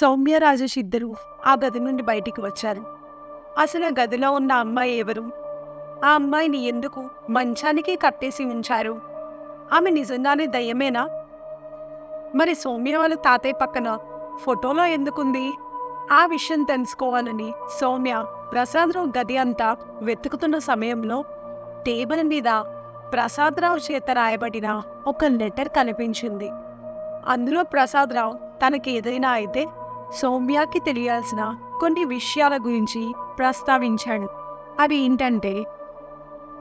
సౌమ్య రాజేష్ ఇద్దరు ఆ గది నుండి బయటికి వచ్చారు. అసలు ఆ గదిలో ఉన్న అమ్మాయి ఎవరు? ఆ అమ్మాయిని ఎందుకు మంచానికి కట్టేసి ఉంచారు? ఆమె నిజంగానే దయ్యమేనా? మరి సౌమ్య వాళ్ళ తాతయ్య పక్కన ఫోటోలో ఎందుకుంది? ఆ విషయం తెలుసుకోవాలని సౌమ్య ప్రసాదరావు గది అంతా వెతుకుతున్న సమయంలో టేబుల్ మీద ప్రసాదరావు చేత రాయబడిన ఒక లెటర్ కనిపించింది. అందులో ప్రసాదరావు తనకి ఏదైనా అయితే సౌమ్యాకి తెలియాల్సిన కొన్ని విషయాల గురించి ప్రస్తావించాడు. అవి ఏంటంటే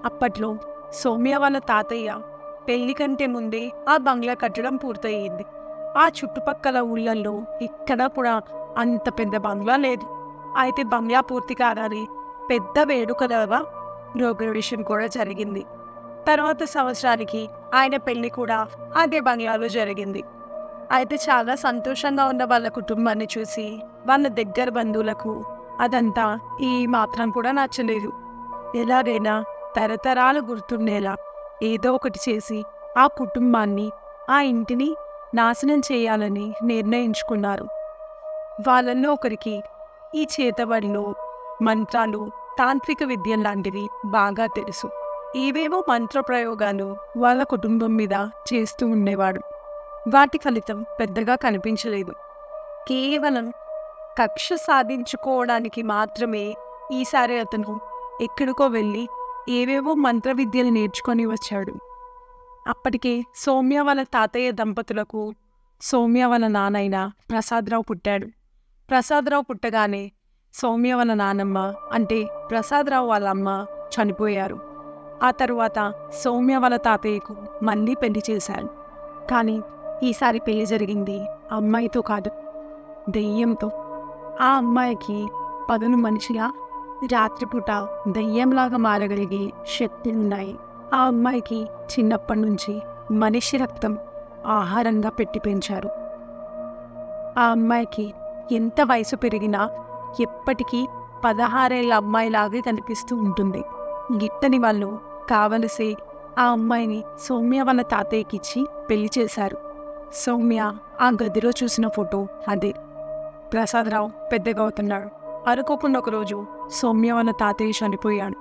అప్పట్లో సౌమ్య వాళ్ళ తాతయ్య పెళ్ళి కంటే ముందే ఆ బంగ్లా కట్టడం పూర్తయింది ఆ చుట్టుపక్కల ఊళ్ళల్లో ఇక్కడ కూడా అంత పెద్ద బంగ్లా లేదు. అయితే బంగ్లా పూర్తి కాదని పెద్ద వేడుకలాగా గ్రోగ్రవేషన్ కూడా జరిగింది. తర్వాత సంవత్సరానికి ఆయన పెళ్ళి కూడా అదే బంగ్లాలో జరిగింది. అయితే చాలా సంతోషంగా ఉన్న వాళ్ళ కుటుంబాన్ని చూసి వాళ్ళ దగ్గర బంధువులకు అదంతా ఈ మాత్రం కూడా నచ్చలేదు. ఎలాగైనా తరతరాలు గుర్తుండేలా ఏదో ఒకటి చేసి ఆ కుటుంబాన్ని ఆ ఇంటిని నాశనం చేయాలని నిర్ణయించుకున్నారు. వాళ్ళల్లో ఒకరికి ఈ చేతబడిలో మంత్రాలు తాంత్రిక విద్య లాంటివి బాగా తెలుసు. ఏవేవో మంత్ర ప్రయోగాలు వాళ్ళ కుటుంబం మీద చేస్తూ ఉండేవాడు. వాటి ఫలితం పెద్దగా కనిపించలేదు. కేవలం కక్ష సాధించుకోవడానికి మాత్రమే ఈసారి అతను ఎక్కడికో వెళ్ళి ఏవేవో మంత్ర విద్యలు నేర్చుకొని వచ్చాడు. అప్పటికే సౌమ్య వాళ్ళ తాతయ్య దంపతులకు సౌమ్య వాళ్ళ నాన్నైన ప్రసాదరావు పుట్టాడు. ప్రసాదరావు పుట్టగానే సౌమ్య వాళ్ళ నానమ్మ అంటే ప్రసాదరావు వాళ్ళ అమ్మ చనిపోయారు. ఆ తరువాత సౌమ్య వాళ్ళ తాతయ్యకు మళ్ళీ పెళ్ళి చేశాడు. కానీ ఈసారి పెళ్ళి జరిగింది. అమ్మాయితో కాదు దెయ్యంతో. ఆ అమ్మాయికి పదును మనిషిగా రాత్రిపూట దెయ్యంలాగా మారగలిగే శక్తి ఉన్నాయి ఆ అమ్మాయికి చిన్నప్పటి నుంచి మనిషి రక్తం ఆహారంగా పెట్టి పెంచారు. ఆ అమ్మాయికి ఎంత వయసు పెరిగినా ఎప్పటికీ పదహారేళ్ళ అమ్మాయిలాగే కనిపిస్తూ ఉంటుంది. గిట్టని వాళ్ళు కావలసి ఆ అమ్మాయిని సౌమ్య వాళ్ళ తాతయ్యకిచ్చి పెళ్ళి చేశారు. సౌమ్య ఆ గదిలో చూసిన ఫోటో అదే. ప్రసాదరావు పెద్దగా అవుతున్నాడు. అనుకోకుండా ఒకరోజు సౌమ్య వాళ్ళ తాతయ్య చనిపోయాడు.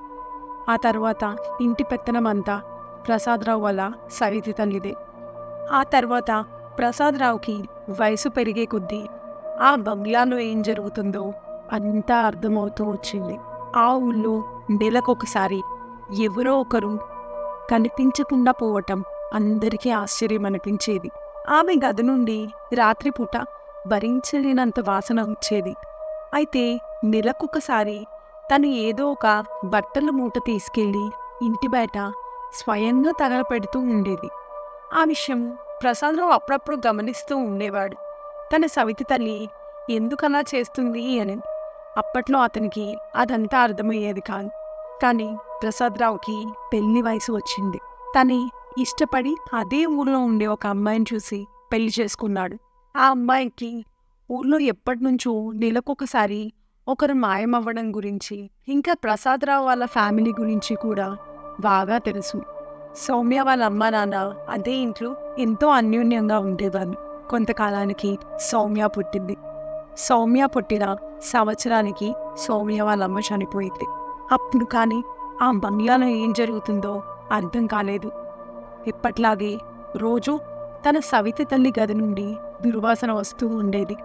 ఆ తర్వాత ఇంటి పెత్తనం అంతా ప్రసాదరావు వల్ల సవితి తల్లిదే ఆ తర్వాత ప్రసాదరావుకి వయసు పెరిగే కొద్దీ ఆ బంగ్లాలో ఏం జరుగుతుందో అంతా అర్థమవుతూ వచ్చింది. ఆ ఊళ్ళో నెలకొకసారి ఎవరో ఒకరు కనిపించకుండా పోవటం అందరికీ ఆశ్చర్యం అనిపించేది ఆమె గది నుండి రాత్రిపూట భరించలేనంత వాసన వచ్చేది. అయితే నెలకొకసారి తను ఏదో ఒక బట్టల మూట తీసుకెళ్ళి ఇంటి బయట స్వయంగా తగలపెడుతూ ఉండేది. ఆ విషయం ప్రసాదరావు అప్పుడప్పుడు గమనిస్తూ ఉండేవాడు. తన సవితి తల్లి ఎందుకలా చేస్తుంది అని. అప్పట్లో అతనికి అదంతా అర్థమయ్యేది కాదు. కానీ ప్రసాదరావుకి పెళ్ళి వయసు వచ్చింది. తని ఇష్టపడి అదే ఊళ్ళో ఉండే ఒక అమ్మాయిని చూసి పెళ్ళి చేసుకున్నాడు. ఆ అమ్మాయికి ఊళ్ళో ఎప్పటి నుంచో నెలకొకసారి ఒకరు మాయమవ్వడం గురించి ఇంకా ప్రసాదరావు వాళ్ళ ఫ్యామిలీ గురించి కూడా బాగా తెలుసు. సౌమ్య వాళ్ళ అమ్మ నాన్న అదే ఇంట్లో ఎంతో అన్యోన్యంగా ఉండేవాళ్ళు. కొంతకాలానికి సౌమ్య పుట్టింది. సౌమ్య పుట్టిన సంవత్సరానికి సౌమ్య వాళ్ళ అమ్మ చనిపోయింది. అప్పుడు కానీ ఆ బంగ్లాలో ఏం జరుగుతుందో అర్థం కాలేదు. ఎప్పట్లాగే రోజు తన సవితి తల్లి గది నుండి దుర్వాసన వస్తూ ఉండేది.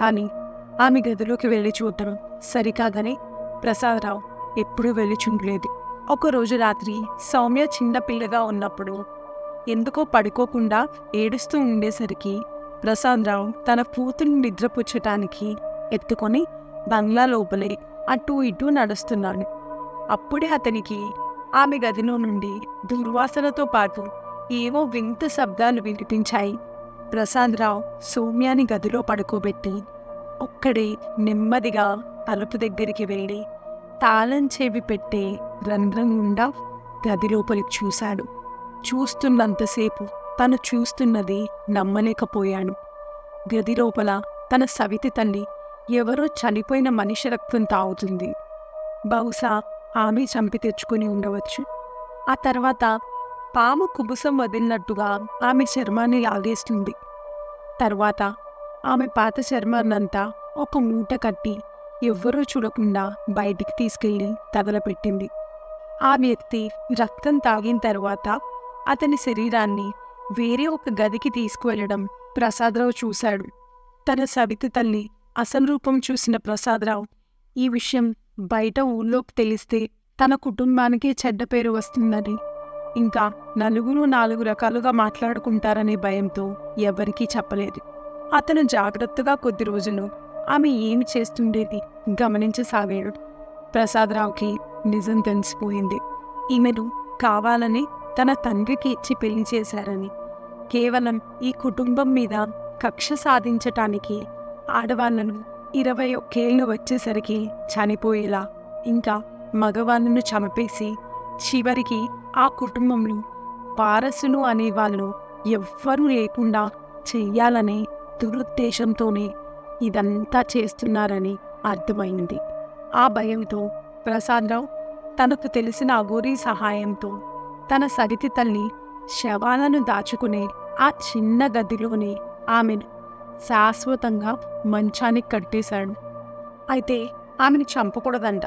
కానీ ఆమె గదిలోకి వెళ్ళి చూడటం సరికాగానే ప్రసాదరావు ఎప్పుడూ వెళ్ళి చూడలేదు ఒకరోజు రాత్రి సౌమ్య చిన్నపిల్లగా ఉన్నప్పుడు ఎందుకో పడుకోకుండా ఏడుస్తూ ఉండేసరికి ప్రసాదరావు తన కూతురు నిద్రపుచ్చటానికి ఎత్తుకొని బంగ్లా లోపలే అటూ ఇటూ నడుస్తున్నాడు. అప్పుడే అతనికి ఆమె గదిలో నుండి దుర్వాసనతో పాటు ఏవో వింత శబ్దాలు వినిపించాయి. ప్రసాదరావు సౌమ్యాని గదిలో పడుకోబెట్టి ఒక్కడే నెమ్మదిగా తలుపు దగ్గరికి వెళ్ళి తాళం చెవి పెట్టే రంధ్రం గుండా గది లోపలికి చూశాడు. చూస్తున్నంతసేపు తను చూస్తున్నది నమ్మలేకపోయాడు. గది లోపల తన సవితి తల్లి ఎవరో చనిపోయిన మనిషి రక్తం తాగుతుంది. బహుశా ఆమె చంపి తెచ్చుకుని ఉండవచ్చు. ఆ తర్వాత పాము కుబుసం వదిలినట్టుగా ఆమె చర్మాన్ని లాగేస్తుంది. తర్వాత ఆమె పాత చర్మాన్నంతా ఒక మూట కట్టి ఎవ్వరూ చూడకుండా బయటికి తీసుకెళ్ళి తగలపెట్టింది. ఆ వ్యక్తి రక్తం తాగిన తర్వాత అతని శరీరాన్ని వేరే ఒక గదికి తీసుకువెళ్ళడం ప్రసాదరావు చూశాడు. తన సవితి తల్లి అసలు రూపం చూసిన ప్రసాదరావు ఈ విషయం బయట ఊళ్ళోకి తెలిస్తే తన కుటుంబానికే చెడ్డ పేరు వస్తుందని. ఇంకా నలుగురు నాలుగు రకాలుగా మాట్లాడుకుంటారనే భయంతో ఎవరికీ చెప్పలేదు. అతను జాగ్రత్తగా కొద్ది రోజులు ఆమె ఏమి చేస్తుండేది గమనించసాగాడు. ప్రసాదరావుకి నిజం తెలిసిపోయింది. ఈమెను కావాలని తన తండ్రికి ఇచ్చి పెళ్ళి చేశారని. కేవలం ఈ కుటుంబం మీద కక్ష సాధించటానికి ఆడవాళ్ళను ఇరవై ఒక్కేళ్ళు వచ్చేసరికి చనిపోయేలా. ఇంకా మగవాళ్ళను చంపేసి చివరికి ఆ కుటుంబంలో వారసులు అనేవాళ్ళు ఎవ్వరూ లేకుండా చెయ్యాలనే దురుద్దేశంతోనే ఇదంతా చేస్తున్నారని అర్థమైంది. ఆ భయంతో ప్రసాదరావు తనకు తెలిసిన అఘోరీ సహాయంతో తన సరితి తల్లి శవాలను దాచుకునే ఆ చిన్న గదిలోనే ఆమెను శాశ్వతంగా మంచానికి కట్టేశాడు. అయితే ఆమెను చంపకూడదంట.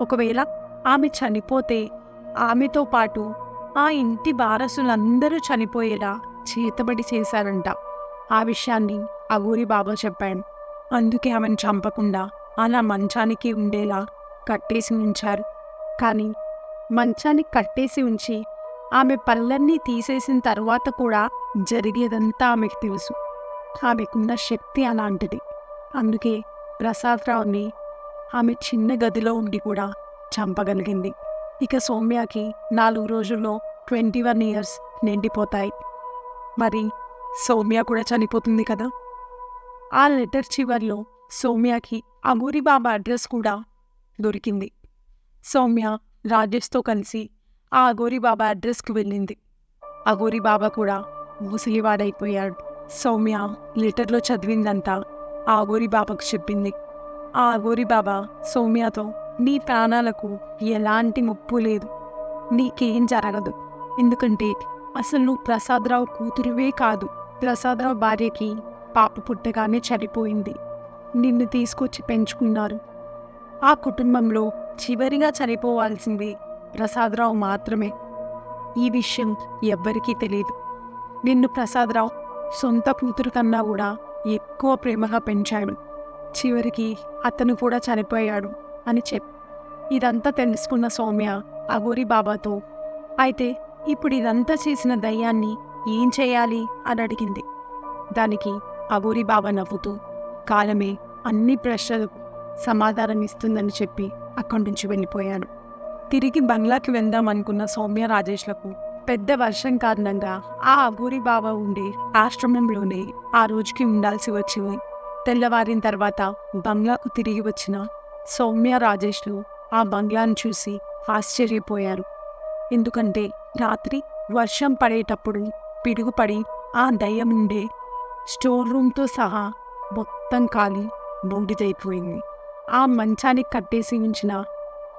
ఒకవేళ ఆమె చనిపోతే ఆమెతో పాటు ఆ ఇంటి వారసులందరూ చనిపోయేలా చేతబడి చేశారంట. ఆ విషయాన్ని అగూరి బాబా చెప్పాడు. అందుకే ఆమెను చంపకుండా అలా మంచానికి ఉండేలా కట్టేసి ఉంచారు. కానీ మంచానికి కట్టేసి ఉంచి ఆమె పళ్ళన్నీ తీసేసిన తర్వాత కూడా జరిగేదంతా ఆమెకు తెలుసు. ఆమెకున్న శక్తి అలాంటిది. అందుకే ప్రసాదరావుని ఆమె చిన్న గదిలో ఉండి కూడా చంపగలిగింది. ఇక సౌమ్యకి నాలుగు రోజుల్లో ట్వంటీ వన్ ఇయర్స్ నిండిపోతాయి. మరి సౌమ్య కూడా చనిపోతుంది కదా? ఆ లెటర్ చివరిలో సౌమ్యకి అమూరి బాబా అడ్రస్ కూడా దొరికింది. సౌమ్య రాజేష్తో కలిసి ఆ అఘోరి బాబా అడ్రస్కి వెళ్ళింది. అఘోరి బాబా కూడా ముసలివాడైపోయాడు. సౌమ్య లెటర్లో చదివిందంతా ఆ ఊరి బాబాకు చెప్పింది. ఆ ఊరి బాబా సౌమ్యతో నీ ప్రాణాలకు ఎలాంటి ముప్పు లేదు. నీకేం జరగదు. ఎందుకంటే అసలు నువ్వు ప్రసాదరావు కూతురువే కాదు. ప్రసాదరావు భార్యకి పాప పుట్టగానే చనిపోయింది. నిన్ను తీసుకొచ్చి పెంచుకున్నారు. ఆ కుటుంబంలో చివరిగా చనిపోవాల్సింది ప్రసాదరావు మాత్రమే. ఈ విషయం ఎవ్వరికీ తెలియదు నిన్ను ప్రసాదరావు సొంత కూతురు కన్నా కూడా ఎక్కువ ప్రేమగా పెంచాడు. చివరికి అతను కూడా చనిపోయాడు అని చెప్పి ఇదంతా తెలుసుకున్న సౌమ్య అగోరి బాబాతో అయితే ఇప్పుడు ఇదంతా చేసిన దయ్యాన్ని ఏం చేయాలి? అని అడిగింది. దానికి అగోరి బాబా నవ్వుతూ కాలమే అన్ని ప్రశ్నలకు సమాధానం ఇస్తుందని చెప్పి అక్కడి నుంచి వెళ్ళిపోయాడు. తిరిగి బంగ్లాకి వెళ్దాం అనుకున్న సౌమ్య రాజేష్లకు పెద్ద వర్షం కారణంగా ఆ అఘోరి బాబా ఉండే ఆశ్రమంలోనే ఆ రోజుకి ఉండాల్సి వచ్చింది. తెల్లవారిన తర్వాత బంగ్లాకు తిరిగి వచ్చిన సౌమ్య రాజేష్లు ఆ బంగ్లాను చూసి ఆశ్చర్యపోయారు. ఎందుకంటే రాత్రి వర్షం పడేటప్పుడు పిడుగుపడి ఆ దయ్యం ఉండే స్టోర్ రూమ్తో సహా మొత్తం కాలి బూడిదైపోయింది. ఆ మంచానికి కట్టేసి ఉంచిన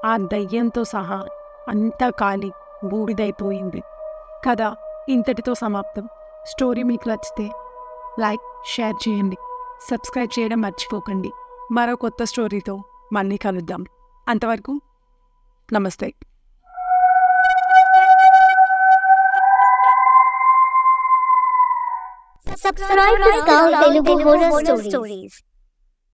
ఆ దయ్యంతో సహా అంతా కాలి బూడిదైపోయింది. కథ ఇంతటితో సమాప్తం. స్టోరీ మీకు నచ్చితే లైక్ షేర్ చేయండి. సబ్స్క్రైబ్ చేయడం మర్చిపోకండి. మరో కొత్త స్టోరీతో మళ్ళీ కలుద్దాం. అంతవరకు నమస్తే. Subscribe to Scout Telugu Horror Stories.